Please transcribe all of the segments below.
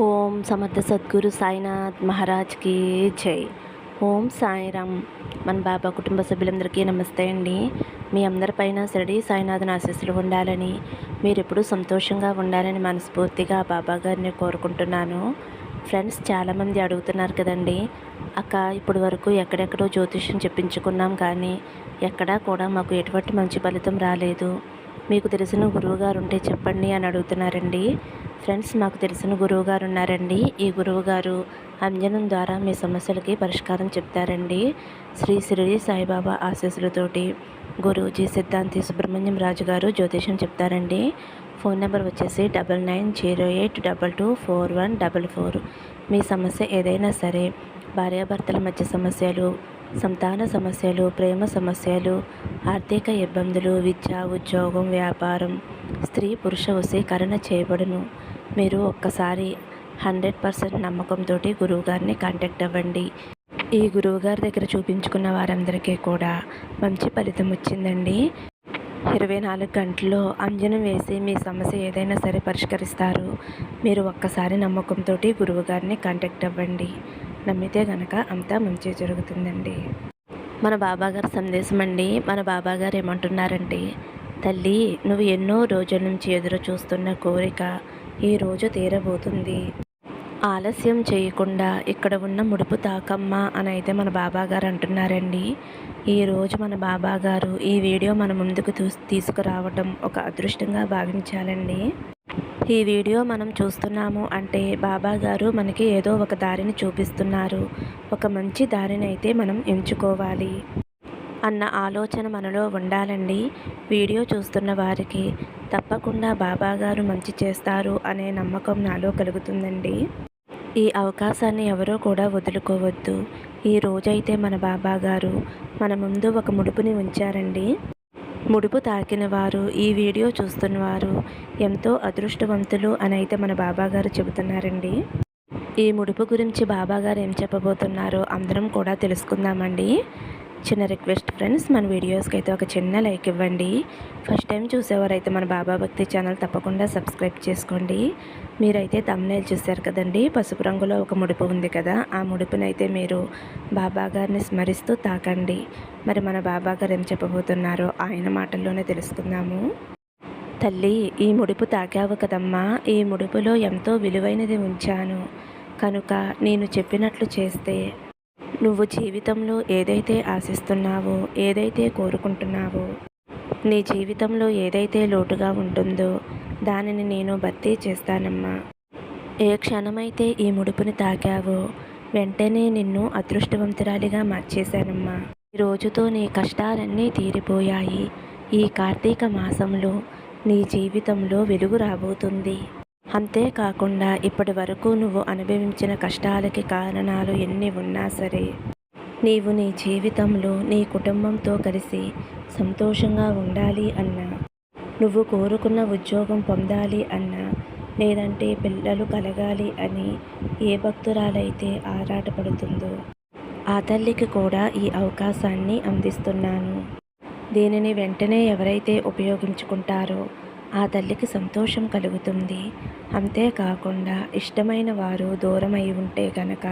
ఓం సమర్థ సద్గురు సాయినాథ్ మహారాజ్కి జై. ఓం సాయిరామ్. మన బాబా కుటుంబ సభ్యులందరికీ నమస్తే అండి. మీ అందరిపైన షిరిడి సాయినాథ్ని ఆశీస్సులు ఉండాలని మీరెప్పుడూ సంతోషంగా ఉండాలని మనస్ఫూర్తిగా బాబా గారిని కోరుకుంటున్నాను. ఫ్రెండ్స్ చాలామంది అడుగుతున్నారు కదండి అక్క ఇప్పటి వరకు ఎక్కడెక్కడో జ్యోతిష్యం చెప్పించుకున్నాం కానీ ఎక్కడా కూడా మాకు ఎటువంటి మంచి ఫలితం రాలేదు. మీకు తెలిసిన గురువుగారు ఉంటే చెప్పండి అని అడుగుతున్నారండి. ఫ్రెండ్స్ మాకు తెలిసిన గురువుగారు ఉన్నారండి ఈ గురువు గారు అంజనం ద్వారా మీ సమస్యలకి పరిష్కారం చెప్తారండి. శ్రీ శ్రీ సాయిబాబా ఆశీస్సులతోటి గురూజీ సిద్ధాంతి సుబ్రహ్మణ్యం రాజు గారు జ్యోతిషం చెప్తారండి. ఫోన్ నెంబర్ వచ్చేసి double nine zero eight double two four one double four. మీ సమస్య ఏదైనా సరే భార్యాభర్తల మధ్య సమస్యలు సంతాన సమస్యలు ప్రేమ సమస్యలు ఆర్థిక ఇబ్బందులు విద్య ఉద్యోగం వ్యాపారం స్త్రీ పురుష వశీకరణ చేయబడును. మీరు ఒక్కసారి హండ్రెడ్ పర్సెంట్ నమ్మకంతో గురువుగారిని కాంటాక్ట్ అవ్వండి. ఈ గురువుగారి దగ్గర చూపించుకున్న వారందరికీ కూడా మంచి ఫలితం వచ్చిందండి. ఇరవై నాలుగు గంటల్లో అంజనం వేసి మీ సమస్య ఏదైనా సరే పరిష్కరిస్తారు. మీరు ఒక్కసారి నమ్మకంతో గురువుగారిని కాంటాక్ట్ అవ్వండి. నమ్మితే గనక అంతా మంచి జరుగుతుందండి. మన బాబాగారి సందేశం అండి మన బాబాగారు ఏమంటున్నారంటే తల్లి నువ్వు ఎన్నో రోజుల నుంచి ఎదురు చూస్తున్న కోరిక ఈ రోజు తీరబోతుంది. ఆలస్యం చేయకుండా ఇక్కడ ఉన్న ముడుపు తాకమ్మ అని అయితే మన బాబాగారు అంటున్నారండి. ఈరోజు మన బాబాగారు ఈ వీడియో మన ముందుకు తీసుకురావటం ఒక అదృష్టంగా భావించాలండి. ఈ వీడియో మనం చూస్తున్నాము అంటే బాబా గారు మనకి ఏదో ఒక దారిని చూపిస్తున్నారు. ఒక మంచి దారిని అయితే మనం ఎంచుకోవాలి. అన్న ఆలోచన మనలో ఉండాలండి. వీడియో చూస్తున్న వారికి తప్పకుండా బాబా గారు మంచి చేస్తారు అనే నమ్మకం నాలో కలుగుతుందండి. ఈ అవకాశాన్ని ఎవరో కూడా వదులుకోవద్దు. ఈ రోజైతే మన బాబా గారు మన ముందు ఒక ముడుపుని ఉంచారండి. ముడుపు తాకిన వారు ఈ వీడియో చూస్తున్నవారు ఎంతో అదృష్టవంతులు అని అయితే మన బాబాగారు చెబుతున్నారండి. ఈ ముడుపు గురించి బాబాగారు ఏం చెప్పబోతున్నారో అందరం కూడా తెలుసుకుందామండి. చిన్న రిక్వెస్ట్ ఫ్రెండ్స్ మన వీడియోస్కి అయితే ఒక చిన్న లైక్ ఇవ్వండి. ఫస్ట్ టైం చూసేవారైతే మన బాబా భక్తి ఛానల్ తప్పకుండా సబ్స్క్రైబ్ చేసుకోండి. మీరైతే తమ్నేల్ చూశారు కదండి పసుపు రంగులో ఒక ముడుపు ఉంది కదా ఆ ముడుపునైతే మీరు బాబా గారిని స్మరిస్తూ తాకండి. మరి మన బాబా గారు ఏం చెప్పబోతున్నారో ఆయన మాటల్లోనే తెలుసుకుందాము. తల్లి ఈ ముడుపు తాకావు కదమ్మా ఈ ముడుపులో ఎంతో విలువైనది ఉంచాను. కనుక నేను చెప్పినట్లు చేస్తే నువ్వు జీవితంలో ఏదైతే ఆశిస్తున్నావో ఏదైతే కోరుకుంటున్నావో నీ జీవితంలో ఏదైతే లోటుగా ఉంటుందో దానిని నేను భర్తీ చేస్తానమ్మా. ఏ క్షణమైతే ఈ ముడుపుని తాకావో వెంటనే నిన్ను అదృష్టవంతురాలిగా మార్చేశానమ్మా. ఈ రోజుతో నీ కష్టాలన్నీ తీరిపోయాయి. ఈ కార్తీక మాసంలో నీ జీవితంలో వెలుగు రాబోతుంది. అంతేకాకుండా ఇప్పటి వరకు నువ్వు అనుభవించిన కష్టాలకి కారణాలు ఎన్ని ఉన్నా సరే నీవు నీ జీవితంలో నీ కుటుంబంతో కలిసి సంతోషంగా ఉండాలి అన్నా నువ్వు కోరుకున్న ఉద్యోగం పొందాలి అన్నా లేదంటే పిల్లలు కలగాలి అని ఏ భక్తురాలైతే ఆరాటపడుతుందో ఆ తల్లికి కూడా ఈ అవకాశాన్ని అందిస్తున్నాను. దీనిని వెంటనే ఎవరైతే ఉపయోగించుకుంటారో ఆ తల్లికి సంతోషం కలుగుతుంది. అంతేకాకుండా ఇష్టమైన వారు దూరమై ఉంటే కనుక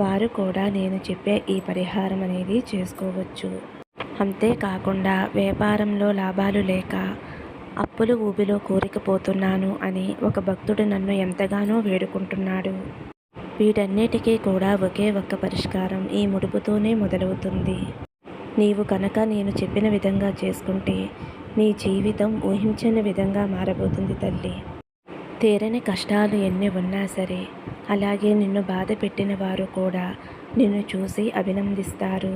వారు కూడా నేను చెప్పే ఈ పరిహారం అనేది చేసుకోవచ్చు. అంతేకాకుండా వ్యాపారంలో లాభాలు లేక అప్పులు ఊబిలో కోరికపోతున్నాను అని ఒక భక్తుడు నన్ను ఎంతగానో వేడుకుంటున్నాడు. వీటన్నిటికీ కూడా ఒకే ఒక్క పరిష్కారం ఈ ముడుపుతోనే మొదలవుతుంది. నీవు కనుక నేను చెప్పిన విధంగా చేసుకుంటే నీ జీవితం ఊహించని విధంగా మారబోతుంది తల్లి. తీరని కష్టాలు ఎన్ని ఉన్నా సరే అలాగే నిన్ను బాధ పెట్టిన వారు కూడా నిన్ను చూసి అభినందిస్తారు.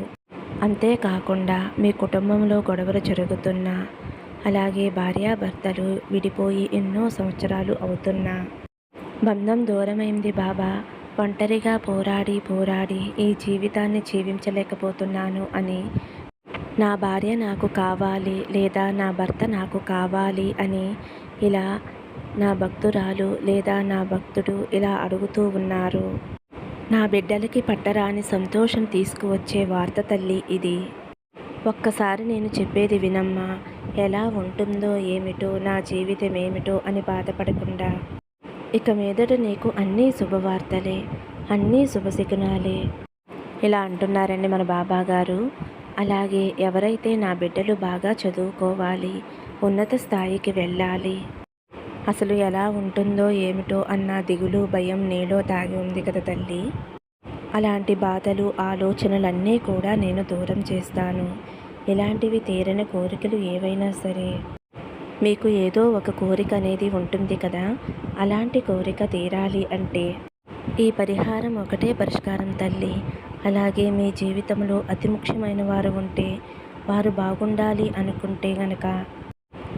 అంతేకాకుండా మీ కుటుంబంలో గొడవలు జరుగుతున్నా అలాగే భార్యాభర్తలు విడిపోయి ఎన్నో సంవత్సరాలు అవుతున్నా. బంధం దూరమైంది బాబా ఒంటరిగా పోరాడి పోరాడి ఈ జీవితాన్ని జీవించలేకపోతున్నాను అని నా భార్య నాకు కావాలి లేదా నా భర్త నాకు కావాలి అని ఇలా నా భక్తురాలు లేదా నా భక్తుడు ఇలా అడుగుతూ ఉన్నారు. నా బిడ్డలకి పట్టరాని సంతోషం తీసుకువచ్చే వార్త తల్లి ఇది. ఒక్కసారి నేను చెప్పేది వినమ్మా ఎలా ఉంటుందో ఏమిటో నా జీవితం ఏమిటో అని బాధపడకుండా. ఇక మీదట నీకు అన్నీ శుభవార్తలే అన్నీ శుభశకునాలే ఇలా అంటున్నారండి మన బాబా గారు అలాగే ఎవరైతే నా బిడ్డలు బాగా చదువుకోవాలి ఉన్నత స్థాయికి వెళ్ళాలి. అసలు ఎలా ఉంటుందో ఏమిటో అన్న దిగులు భయం నీలో తాగి ఉంది కదా తల్లి. అలాంటి బాధలు ఆలోచనలన్నీ కూడా నేను దూరం చేస్తాను. ఇలాంటివి తీరని కోరికలు ఏవైనా సరే. మీకు ఏదో ఒక కోరిక అనేది ఉంటుంది కదా. అలాంటి కోరిక తీరాలి అంటే ఈ పరిహారం ఒకటే పరిష్కారం తల్లి. అలాగే మీ జీవితంలో అతి ముఖ్యమైన వారు ఉంటే వారు బాగుండాలి అనుకుంటే గనక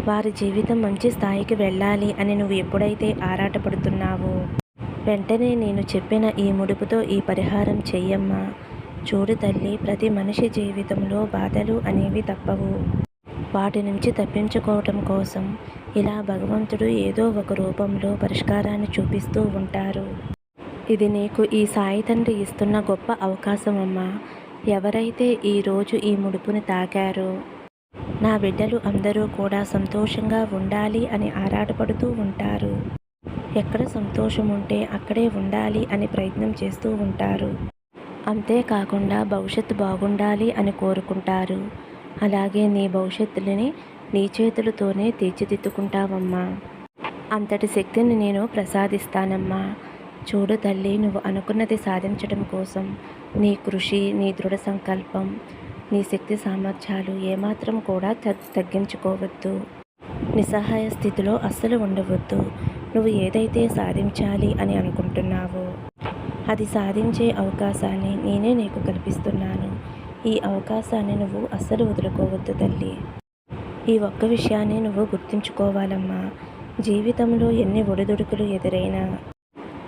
వారి జీవితం మంచి స్థాయికి వెళ్ళాలి అని నువ్వు ఎప్పుడైతే ఆరాటపడుతున్నావో వెంటనే నేను చెప్పిన ఈ ముడుపుతో ఈ పరిహారం చెయ్యమ్మా. చూడు తల్లి ప్రతి మనిషి జీవితంలో బాధలు అనేవి తప్పవు. వాటి నుంచి తప్పించుకోవటం కోసం ఇలా భగవంతుడు ఏదో ఒక రూపంలో పరిష్కారాన్ని చూపిస్తూ ఉంటారు. ఇది నీకు ఈ సాయి తండ్రి ఇస్తున్న గొప్ప అవకాశం అమ్మా. ఎవరైతే ఈరోజు ఈ ముడుపుని తాకారో నా బిడ్డలు అందరూ కూడా సంతోషంగా ఉండాలి అని ఆరాటపడుతూ ఉంటారు. ఎక్కడ సంతోషం ఉంటే అక్కడే ఉండాలి అని ప్రయత్నం చేస్తూ ఉంటారు. అంతేకాకుండా భవిష్యత్తు బాగుండాలి అని కోరుకుంటారు. అలాగే నీ భవిష్యత్తుని నీ చేతులతోనే తీర్చిదిద్దుకుంటావమ్మా. అంతటి శక్తిని నేను ప్రసాదిస్తానమ్మా. చూడు తల్లి నువ్వు అనుకున్నది సాధించడం కోసం నీ కృషి నీ దృఢ సంకల్పం నీ శక్తి సామర్థ్యాలు ఏమాత్రం కూడా తగ్గించుకోవద్దు. నిస్సహాయ స్థితిలో అస్సలు ఉండవద్దు. నువ్వు ఏదైతే సాధించాలి అని అనుకుంటున్నావో అది సాధించే అవకాశాన్ని నేనే నీకు కల్పిస్తున్నాను. ఈ అవకాశాన్ని నువ్వు అస్సలు వదులుకోవద్దు తల్లి. ఈ ఒక్క విషయాన్ని నువ్వు గుర్తుంచుకోవాలమ్మా. జీవితంలో ఎన్ని ఒడిదుడుకులు ఎదురైనా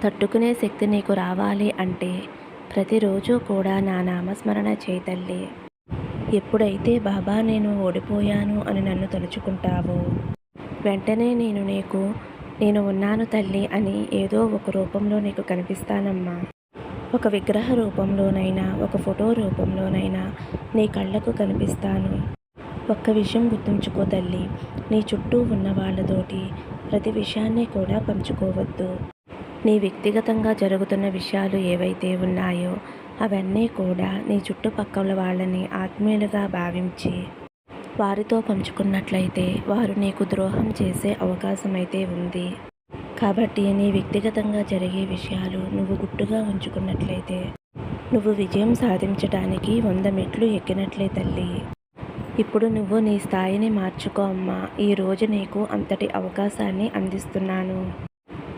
తట్టుకునే శక్తి నీకు రావాలి అంటే ప్రతిరోజు కూడా నా నామస్మరణ చేయతల్లి ఎప్పుడైతే బాబా నేను ఓడిపోయాను అని నన్ను తలుచుకుంటావో వెంటనే నేను నీకు నేను ఉన్నాను తల్లి అని ఏదో ఒక రూపంలో నీకు కనిపిస్తానమ్మా. ఒక విగ్రహ రూపంలోనైనా ఒక ఫోటో రూపంలోనైనా నీ కళ్ళకు కనిపిస్తాను. ఒక్క విషయం గుర్తుంచుకో తల్లి నీ చుట్టూ ఉన్న వాళ్ళతోటి ప్రతి విషయాన్ని కూడా పంచుకోవద్దు. నీ వ్యక్తిగతంగా జరుగుతున్న విషయాలు ఏవైతే ఉన్నాయో అవన్నీ కూడా నీ చుట్టుపక్కల వాళ్ళని ఆత్మీయులుగా భావించి వారితో పంచుకున్నట్లయితే వారు నీకు ద్రోహం చేసే అవకాశం అయితే ఉంది. కాబట్టి నీ వ్యక్తిగతంగా జరిగే విషయాలు నువ్వు గుట్టుగా ఉంచుకున్నట్లయితే నువ్వు విజయం సాధించడానికి వంద మెట్లు ఎక్కినట్లే తల్లి. ఇప్పుడు నువ్వు నీ స్థాయిని మార్చుకో అమ్మా. ఈరోజు నీకు అంతటి అవకాశాన్ని అందిస్తున్నాను.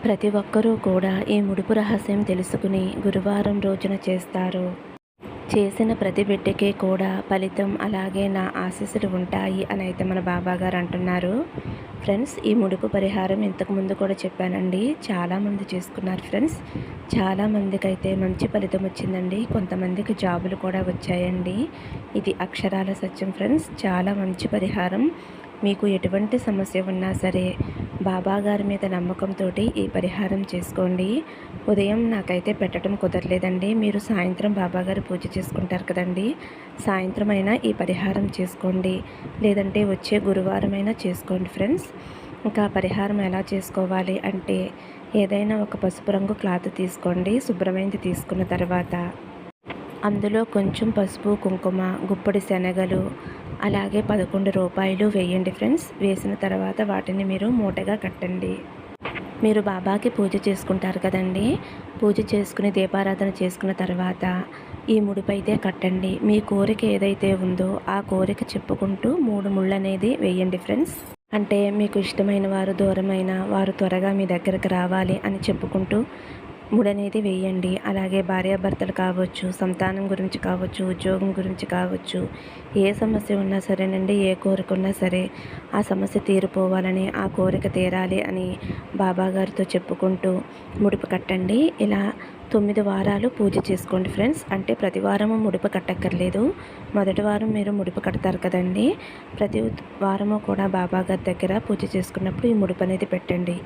ప్రతి ఒక్కరూ కూడా ఈ ముడుపు రహస్యం తెలుసుకుని గురువారం రోజున చేస్తారు. చేసిన ప్రతి బిడ్డకే కూడా ఫలితం అలాగే నా ఆశీస్సులు ఉంటాయి అని అయితే మన బాబా గారు అంటున్నారు. ఫ్రెండ్స్ ఈ ముడుపు పరిహారం ఇంతకుముందు కూడా చెప్పానండి. చాలామంది చేసుకున్నారు ఫ్రెండ్స్. చాలామందికి అయితే మంచి ఫలితం వచ్చిందండి. కొంతమందికి జాబులు కూడా వచ్చాయండి. ఇది అక్షరాల సత్యం ఫ్రెండ్స్. చాలా మంచి పరిహారం. మీకు ఎటువంటి సమస్య ఉన్నా సరే బాబాగారి మీద నమ్మకంతో ఈ పరిహారం చేసుకోండి. ఉదయం నాకైతే పెట్టడం కుదరలేదండి. మీరు సాయంత్రం బాబాగారు పూజ చేసుకుంటారు కదండి. సాయంత్రం అయినా ఈ పరిహారం చేసుకోండి. లేదంటే వచ్చే గురువారం అయినా చేసుకోండి ఫ్రెండ్స్. ఇంకా పరిహారం ఎలా చేసుకోవాలి అంటే ఏదైనా ఒక పసుపు రంగు క్లాత్ తీసుకోండి. శుభ్రమైనది తీసుకున్న తర్వాత అందులో కొంచెం పసుపు కుంకుమ గుప్పడి శనగలు అలాగే పదకొండు రూపాయలు వేయండి ఫ్రెండ్స్. వేసిన తర్వాత వాటిని మీరు మూటగా కట్టండి. మీరు బాబాకి పూజ చేసుకుంటారు కదండి. పూజ చేసుకుని దీపారాధన చేసుకున్న తర్వాత ఈ ముడిపైతే కట్టండి. మీ కోరిక ఏదైతే ఉందో ఆ కోరిక చెప్పుకుంటూ మూడు ముళ్ళు అనేది వేయండి ఫ్రెండ్స్. అంటే మీకు ఇష్టమైన వారు దూరమైన వారు త్వరగా మీ దగ్గరకు రావాలి అని చెప్పుకుంటూ ముడనేది వేయండి. అలాగే భార్యాభర్తలు కావచ్చు సంతానం గురించి కావచ్చు ఉద్యోగం గురించి కావచ్చు ఏ సమస్య ఉన్నా సరేనండి ఏ కోరిక ఉన్నా సరే ఆ సమస్య తీరిపోవాలని ఆ కోరిక తీరాలి అని బాబాగారితో చెప్పుకుంటూ ముడుపు కట్టండి. ఇలా తొమ్మిది వారాలు పూజ చేసుకోండి ఫ్రెండ్స్. అంటే ప్రతి వారము ముడుపు కట్టక్కర్లేదు. మొదటి వారం మీరు ముడుపు కడతారు కదండి. ప్రతి వారము కూడా బాబా గారి దగ్గర పూజ చేసుకున్నప్పుడు ఈ ముడుపు అనేది పెట్టండి.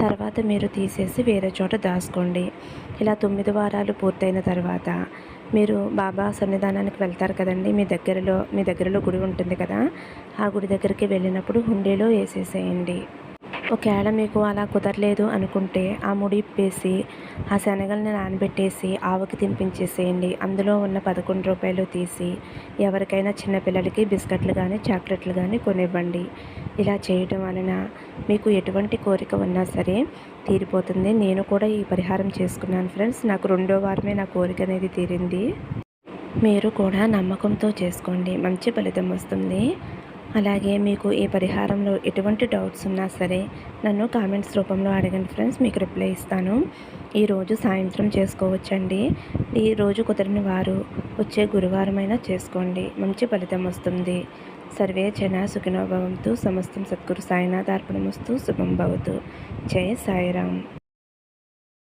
తర్వాత మీరు తీసేసి వేరే చోట దాచుకోండి. ఇలా తొమ్మిది వారాలు పూర్తయిన తర్వాత మీరు బాబా సన్నిధానానికి వెళ్తారు కదండి. మీ దగ్గరలో మీ దగ్గరలో గుడి ఉంటుంది కదా. ఆ గుడి దగ్గరికి వెళ్ళినప్పుడు హుండీలో వేసేసేయండి. ఒకవేళ మీకు అలా కుదరలేదు అనుకుంటే ఆ ముడి ఇప్పేసి ఆ శనగల్ని నానబెట్టేసి ఆవుకి తినిపించేసేయండి. అందులో ఉన్న పదకొండు రూపాయలు తీసి ఎవరికైనా చిన్నపిల్లలకి బిస్కెట్లు కానీ చాక్లెట్లు కానీ కొనివ్వండి. ఇలా చేయటం వలన మీకు ఎటువంటి కోరిక ఉన్నా సరే తీరిపోతుంది. నేను కూడా ఈ పరిహారం చేసుకున్నాను ఫ్రెండ్స్. నాకు రెండో వారమే నా కోరిక అనేది తీరింది. మీరు కూడా నమ్మకంతో చేసుకోండి. మంచి ఫలితం వస్తుంది. అలాగే మీకు ఈ పరిహారంలో ఎటువంటి డౌట్స్ ఉన్నా సరే నన్ను కామెంట్స్ రూపంలో అడగండి ఫ్రెండ్స్ మీకు రిప్లై ఇస్తాను. ఈరోజు సాయంత్రం చేసుకోవచ్చండి. ఈ రోజు కుదిరిన వారు వచ్చే గురువారమైనా చేసుకోండి. మంచి ఫలితం వస్తుంది. సర్వే జన సుఖినోభవంతు సమస్తం సద్గురు సాయినాథ్ అర్పణమస్తు శుభం భవతు. జై సాయిరామ్.